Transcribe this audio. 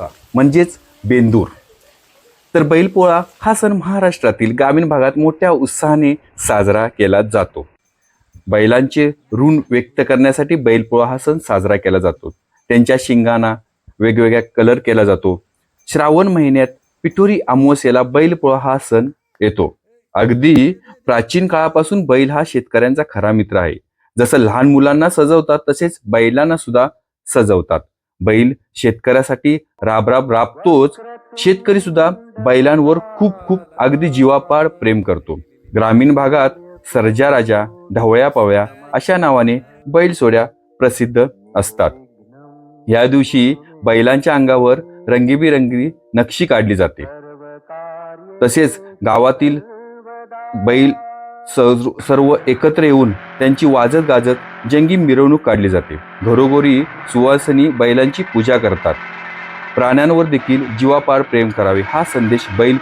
म्हणजेच बेंदूर. तर बैलपोळा हा सण महाराष्ट्रातील ग्रामीण भागात मोठ्या उत्साहाने साजरा केला जातो. बैलांचे ऋण व्यक्त करण्यासाठी बैलपोळा हा सण साजरा केला जातो. त्यांच्या शिंगांना वेगवेगळ्या कलर केला जातो. श्रावण महिन्यात पिठोरी अमावस्येला बैलपोळा हा सण येतो. अगदी प्राचीन काळापासून बैल हा शेतकऱ्यांचा खरा मित्र आहे. जसं लहान मुलांना सजवतात तसेच बैलांना सुद्धा सजवतात. बैल शेतकऱ्यासाठी राबराब राबतोच शेतकरी सुद्धा बैलांवर खूप खूप अगदी जीवापाड प्रेम करतो. ग्रामीण भागात सर्जा राजा ढवळ्या पवळ्या अशा नावाने बैलसोड्या प्रसिद्ध असतात. या दिवशी बैलांच्या अंगावर रंगीबिरंगी नक्षी काढली जाते. तसेच गावातील बैल सर्व एकत्र येऊन त्यांची वाजत गाजत जंगी मिरवणूक काढली जाते. घरोघरी सुवासनी बैलांची पूजा करतात. प्राण्यांवर देखील जीवापार प्रेम करावे हा संदेश बैल